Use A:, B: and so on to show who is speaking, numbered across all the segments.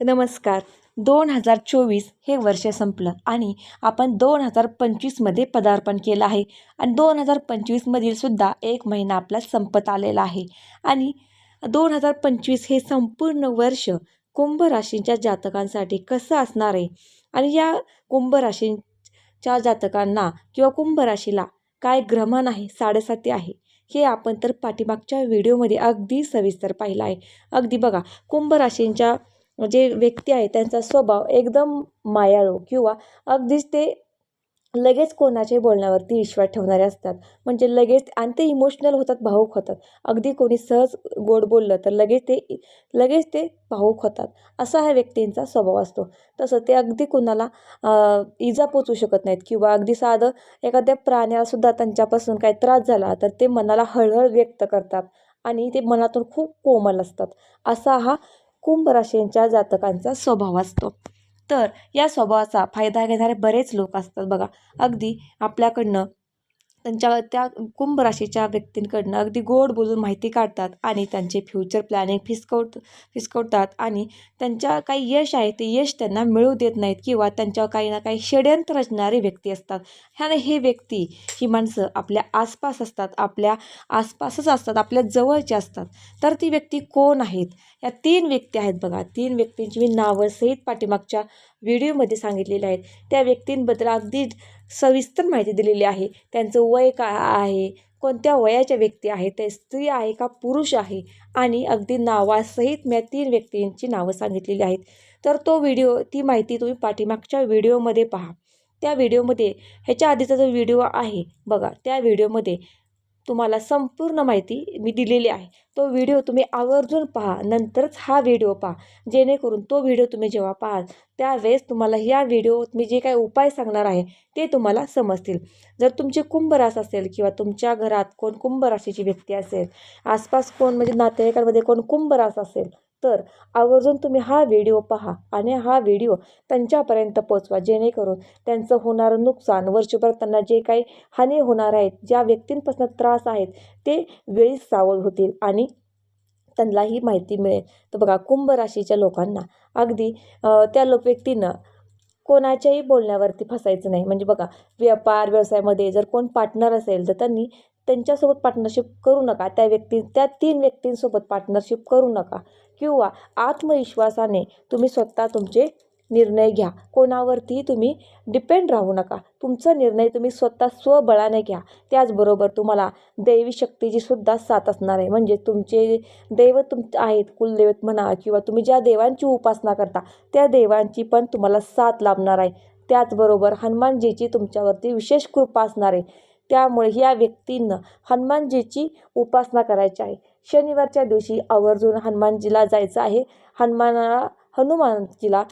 A: नमस्कार. दोन हजार चोवीस हे वर्ष संपलं आणि आपण दोन हजार पंचवीसमध्ये पदार्पण केलं आहे. आणि दोन हजार पंचवीसमधील सुद्धा एक महिना आपला संपत आलेला आहे. आणि दोन हजार पंचवीस हे संपूर्ण वर्ष कुंभ राशींच्या जातकांसाठी कसं असणार आहे? आणि या कुंभ राशींच्या जातकांना किंवा कुंभ राशीला काय ग्रहमान आहे? साडेसाती आहे. हे आपण तर पाठीमागच्या व्हिडिओमध्ये अगदी सविस्तर पाहिलं आहे. अगदी बघा कुंभ राशींच्या जे व्यक्ती आहे त्यांचा स्वभाव एकदम मायाळू किंवा अगदीच ते लगेच कोणाच्याही बोलण्यावरती विश्वास ठेवणारे असतात. म्हणजे लगेच आणि ते इमोशनल होतात भावूक होतात. अगदी कोणी सहज गोड बोललं तर लगेच ते लगेच ते भावूक होतात. असा ह्या व्यक्तींचा स्वभाव असतो. तसं ते अगदी कोणाला इजा पोचू शकत नाहीत किंवा अगदी साधं एखाद्या प्राण्यालासुद्धा त्यांच्यापासून काही त्रास झाला तर ते मनाला हळहळ व्यक्त करतात आणि ते मनातून खूप कोमल असतात. असा हा कुंभ राशींच्या जातकांचा स्वभाव असतो. तर या स्वभावाचा फायदा घेणारे बरेच लोक असतात बघा. अगदी आपल्याकडनं त्यांच्या त्या कुंभ राशीच्या व्यक्तींकडनं अगदी गोड बोलून माहिती काढतात आणि त्यांचे फ्युचर प्लॅनिंग फिसकवत फिसकवतात आणि त्यांच्या काही यश आहे ते यश त्यांना मिळू देत नाहीत किंवा त्यांच्यावर काही ना काही षड्यंत्र रचणारे व्यक्ती असतात. ह्याने हे व्यक्ती ही माणसं आपल्या आसपास असतात आपल्या आसपासच असतात आपल्या जवळचे असतात. तर ती व्यक्ती कोण आहेत? या तीन व्यक्ती आहेत बघा. तीन व्यक्तींची मी नावं सहित पाठीमागच्या व्हिडिओमध्ये सांगितलेले आहेत. त्या व्यक्तींबद्दल अगदी सविस्तर माहिती दिलेली आहे. त्यांचं वय काय आहे? कोणत्या वयाच्या व्यक्ती आहेत ते स्त्री आहे का पुरुष आहे? आणि अगदी नावासहित मी तीन व्यक्तींची नावं सांगितलेली आहेत. तर तो व्हिडिओ ती माहिती तुम्ही पाठीमागच्या व्हिडिओमध्ये पहा. त्या व्हिडिओमध्ये ह्याच्या आधीचा जो व्हिडिओ आहे बघा त्या व्हिडिओमध्ये तुम्हाला संपूर्ण माहिती मी दिलेली आहे. तो व्हिडिओ तुम्ही आवर्जून पहा नंतरच हा व्हिडिओ पहा. जेणेकरून तो व्हिडिओ तुम्ही जेव्हा पाहाल त्यावेळेस तुम्हाला ह्या व्हिडिओ मी जे काही उपाय सांगणार आहे ते तुम्हाला समजतील. जर तुमचे कुंभ रास असेल किंवा तुमच्या घरात कोण कुंभराशीची व्यक्ती असेल आसपास कोण म्हणजे नातेवाईकांमध्ये कोण कुंभरास असेल तर आवर्जून तुम्ही हा व्हिडिओ पहा आणि हा व्हिडिओ त्यांच्यापर्यंत पोचवा जेणेकरून त्यांचं होणारं नुकसान वर्षभर त्यांना जे काही हानी होणार आहेत ज्या व्यक्तींपासून त्रास आहेत ते वेळीच सावध होतील आणि त्यांना ही माहिती मिळेल. तर बघा कुंभ राशीच्या लोकांना अगदी त्या लोक व्यक्तीनं कोणाच्याही बोलण्यावरती फसायचं नाही. म्हणजे बघा व्यापार व्यवसायामध्ये जर कोण पार्टनर असेल तर त्यांनी त्यांच्यासोबत पार्टनरशिप करू नका. त्या व्यक्ती त्या तीन व्यक्तींसोबत पार्टनरशिप करू नका. किंवा आत्मविश्वासाने तुम्ही स्वतः तुमचे निर्णय घ्या. कोणावरती तुम्ही डिपेंड राहू नका. तुमचा निर्णय तुम्ही स्वतः स्वबळाने घ्या. त्याचबरोबर तुम्हाला दैवी शक्तीची सुद्धा साथ असणार आहे. म्हणजे तुमचे दैव तुम आहेत कुलदैवत म्हणा किंवा तुम्ही ज्या देवांची उपासना करता त्या देवांची पण तुम्हाला साथ लाभणार आहे. त्याचबरोबर हनुमानजीची तुमच्यावरती विशेष कृपा असणार आहे. त्यामुळे ह्या व्यक्तींना हनुमानजीची उपासना करायची आहे. शनिवारच्या दिवशी आवर्जून हनुमानजीला जायचं आहे. हनुमानाला हनुमानजीला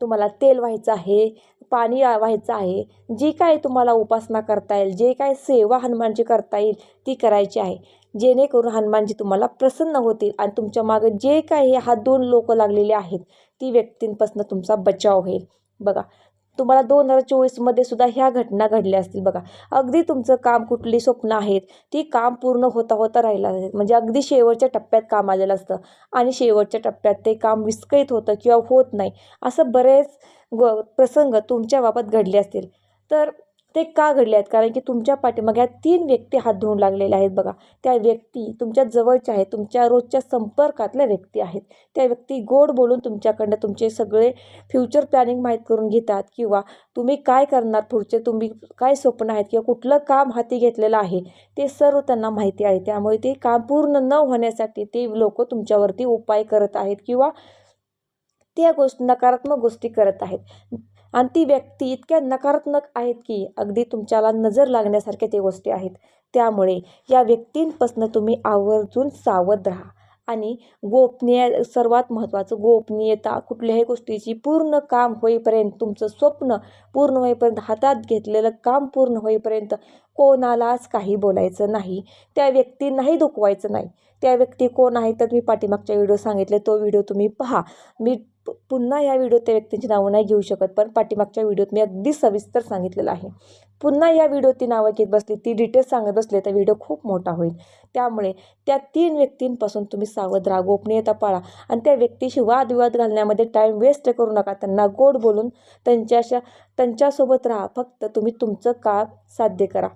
A: तुम्हाला तेल व्हायचं आहे पाणी व्हायचं आहे. जी काय तुम्हाला उपासना करता येईल जे काय सेवा हनुमानची करता येईल ती करायची आहे. जेणेकरून हनुमानजी तुम्हाला प्रसन्न होतील आणि तुमच्या मागे जे काही हा दोन लोक लागलेले आहेत ती व्यक्तींपासून तुमचा बचाव होईल. बघा तुम्हाला दोन हजार चोवीसमध्ये सुद्धा ह्या घटना घडल्या असतील बघा. अगदी तुमचं काम कुठली स्वप्न आहेत ती काम पूर्ण होता होता राहिलं आहे. म्हणजे अगदी शेवटच्या टप्प्यात काम आलेलं असतं. आणि शेवटच्या टप्प्यात ते काम विस्कळीत होतं किंवा होत नाही. असं बरेच ग प्रसंग तुमच्या बाबत घडले असतील. तर ते का घडले आहेत? कारण की तुमच्या पाठीमागे तीन व्यक्ती हात धुवून लागलेल्या आहेत बघा. त्या व्यक्ती तुमच्या जवळच्या आहेत. तुमच्या रोजच्या संपर्कातल्या व्यक्ती आहेत. त्या व्यक्ती गोड बोलून तुमच्याकडनं तुमचे सगळे फ्युचर प्लॅनिंग माहीत करून घेतात किंवा तुम्ही काय करणार पुढचे? तुम्ही काय स्वप्न आहेत किंवा कुठलं काम हाती घेतलेलं आहे? ते सर्व त्यांना माहिती आहे. त्यामुळे ते काम पूर्ण न होण्यासाठी ते लोक तुमच्यावरती उपाय करत आहेत किंवा त्या गोष्टी नकारात्मक गोष्टी करत आहेत. आणि ती व्यक्ती इतक्या नकारात्मक आहेत की अगदी तुमच्याला नजर लागण्यासारख्या ते गोष्टी आहेत. त्यामुळे या व्यक्तींपासून तुम्ही आवर्जून सावध राहा. आणि गोपनीय सर्वात महत्त्वाचं गोपनीयता कुठल्याही गोष्टीची पूर्ण काम होईपर्यंत तुमचं स्वप्न पूर्ण होईपर्यंत हातात घेतलेलं काम पूर्ण होईपर्यंत कोणालाच काही बोलायचं नाही. त्या व्यक्तींनाही दुखवायचं नाही. त्या व्यक्ती कोण आहे तर मी पाठीमागच्या व्हिडिओ सांगितले तो व्हिडिओ तुम्ही पहा. मी पुन्हा या व्हिडिओत त्या व्यक्तींची नावं नाही घेऊ शकत. पण पाठीमागच्या व्हिडिओत मी अगदी सविस्तर सांगितलेलं आहे. पुन्हा या व्हिडिओत ती नावं घेत बसली ती डिटेल्स सांगत बसले तर व्हिडिओ खूप मोठा होईल. त्यामुळे त्या तीन व्यक्तींपासून तुम्ही सावध राहा गोपनीयता पाळा आणि त्या व्यक्तीशी वादविवाद घालण्यामध्ये टाईम वेस्ट करू नका. त्यांना गोड बोलून त्यांच्याशा त्यांच्यासोबत राहा. फक्त तुम्ही तुमचं काम साध्य करा.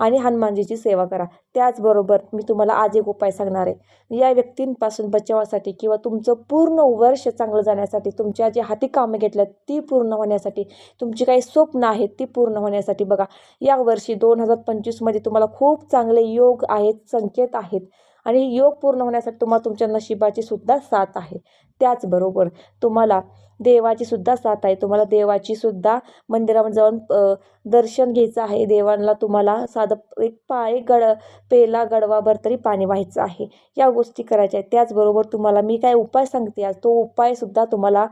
A: आणि हनुमानजीची सेवा करा. त्याचबरोबर मी तुम्हाला आज एक उपाय सांगणार आहे. या व्यक्तींपासून बचावासाठी किंवा तुमचं पूर्ण वर्ष चांगलं जाण्यासाठी तुमच्या जे हाती कामं घेतल्यात ती पूर्ण होण्यासाठी तुमची काही स्वप्न आहेत ती पूर्ण होण्यासाठी बघा. या वर्षी दोन हजार पंचवीसमध्ये तुम्हाला खूप चांगले योग आहेत संकेत आहेत. आणि योग पूर्ण होण्यासाठी तुम्हाला तुमच्या नशिबाची सुद्धा साथ आहे. त्याचबरोबर तुम्हाला देवाची सुद्धा साथ आहे. तुम्हाला देवाची सुद्धा मंदिरामध्ये जाऊन दर्शन घ्यायचं आहे. देवांना तुम्हाला साधं एक पाय गड पेला गडवाभर तरी पाणी व्हायचं आहे. या गोष्टी करायच्या आहेत. त्याचबरोबर तुम्हाला मी काय उपाय सांगते आज? तो उपायसुद्धा तुम्हाला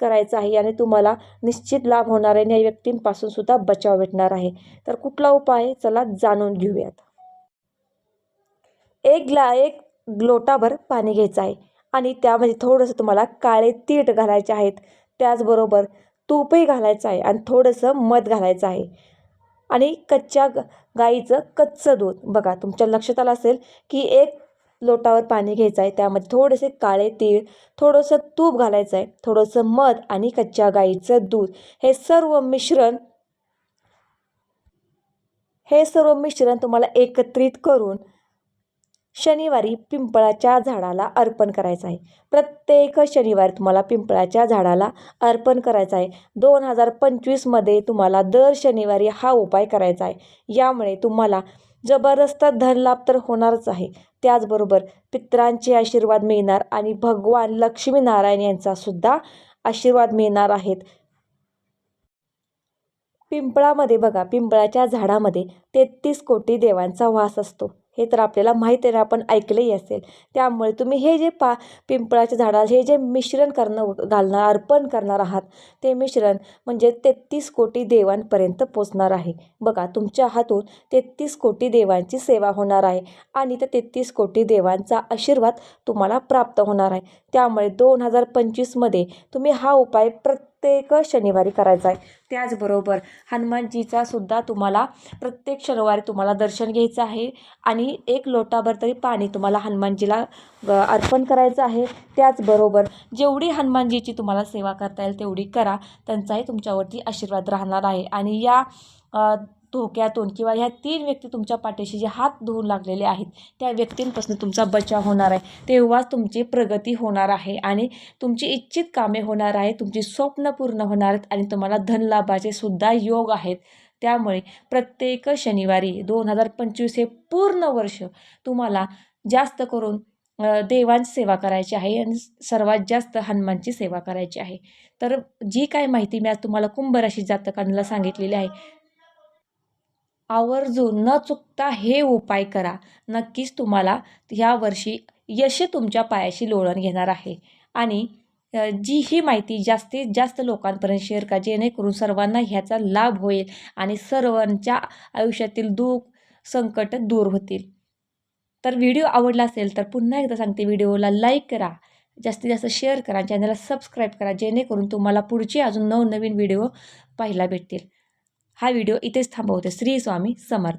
A: करायचा आहे आणि तुम्हाला निश्चित लाभ होणार आहे आणि या व्यक्तींपासून सुद्धा बचाव भेटणार आहे. तर कुठला उपाय? चला जाणून घेऊयात. एक ग्ला एक लोटाभर पाणी घ्यायचं आहे. आणि त्यामध्ये थोडंसं तुम्हाला काळे तीट घालायचे आहेत. त्याचबरोबर तूपही घालायचं आहे आणि थोडंसं मध घालायचं आहे. आणि कच्च्या ग गाईचं कच्चं दूध. बघा तुमच्या लक्षात आलं असेल की एक लोटावर पाणी घ्यायचं आहे. त्यामध्ये थोडेसे काळे तीळ थोडंसं तूप घालायचं आहे. थोडंसं मध आणि कच्च्या गाईचं दूध. हे सर्व मिश्रण हे सर्व मिश्रण तुम्हाला एकत्रित करून शनिवारी पिंपळाच्या झाडाला अर्पण करायचं आहे. प्रत्येक शनिवारी तुम्हाला पिंपळाच्या झाडाला अर्पण करायचं आहे. दोन हजार पंचवीसमध्ये तुम्हाला दर शनिवारी हा उपाय करायचा आहे. यामुळे तुम्हाला जबरदस्त धनलाभ तर होणारच आहे. त्याचबरोबर पित्रांचे आशीर्वाद मिळणार आणि भगवान लक्ष्मीनारायण यांचा सुद्धा आशीर्वाद मिळणार आहेत. पिंपळामध्ये बघा पिंपळाच्या झाडामध्ये तेहतीस कोटी देवांचा वास असतो. हे तर आपल्याला माहीत आहे ना आपण ऐकलंही असेल. त्यामुळे तुम्ही हे जे पा पिंपळाच्या झाडाला हे जे मिश्रण करणं घालणार अर्पण करणार आहात ते मिश्रण म्हणजे तेहतीस कोटी देवांपर्यंत पोचणार आहे. बघा तुमच्या हातून तेहतीस कोटी देवांची सेवा होणार आहे आणि त्या तेहतीस कोटी देवांचा आशीर्वाद तुम्हाला प्राप्त होणार आहे. त्यामुळे दोन हजार पंचवीसमध्ये तुम्ही हा उपाय प्रत्येक शनिवारी करायचा आहे. त्याचबरोबर हनुमानजीचा सुद्धा तुम्हाला प्रत्येक शनिवारी तुम्हाला दर्शन घ्यायचं आहे आणि एक लोटाभर तरी पाणी तुम्हाला हनुमानजीला अर्पण करायचं आहे. त्याचबरोबर जेवढी हनुमानजीची तुम्हाला सेवा करता येईल तेवढी करा. त्यांचाही तुमच्यावरती आशीर्वाद राहणार आहे. आणि या धोक्यातून किंवा ह्या तीन व्यक्ती तुमच्या पाठीशी जे हात धुवून लागलेले आहेत त्या व्यक्तींपासून तुमचा बचाव होणार आहे. तेव्हाच तुमची प्रगती होणार आहे आणि तुमची इच्छित कामे होणार आहे तुमची स्वप्न पूर्ण होणार आहेत आणि तुम्हाला धनलाभाचे सुद्धा योग आहेत. त्यामुळे प्रत्येक शनिवारी दोन हजार पंचवीस हे पूर्ण वर्ष तुम्हाला जास्त करून देवांची सेवा करायची आहे आणि सर्वात जास्त हनुमानची सेवा करायची आहे. तर जी काय माहिती मी आज तुम्हाला कुंभ राशी जातकांना सांगितलेली आहे आवर्जून न चुकता हे उपाय करा. नक्कीच तुम्हाला ह्या वर्षी यश तुमच्या पायाशी लोळण घेणार आहे. आणि जी ही माहिती जास्तीत जास्त लोकांपर्यंत शेअर करा जेणेकरून सर्वांना ह्याचा लाभ होईल आणि सर्वांच्या आयुष्यातील दुःख संकट दूर होतील. तर व्हिडिओ आवडला असेल तर पुन्हा एकदा सांगते व्हिडिओला लाईक करा जास्तीत जास्त शेअर करा चॅनलला सबस्क्राईब करा जेणेकरून तुम्हाला पुढचे अजून नवनवीन व्हिडिओ पाहायला भेटतील. हा व्हिडिओ इथेच थांबवते. श्री स्वामी समर्थ.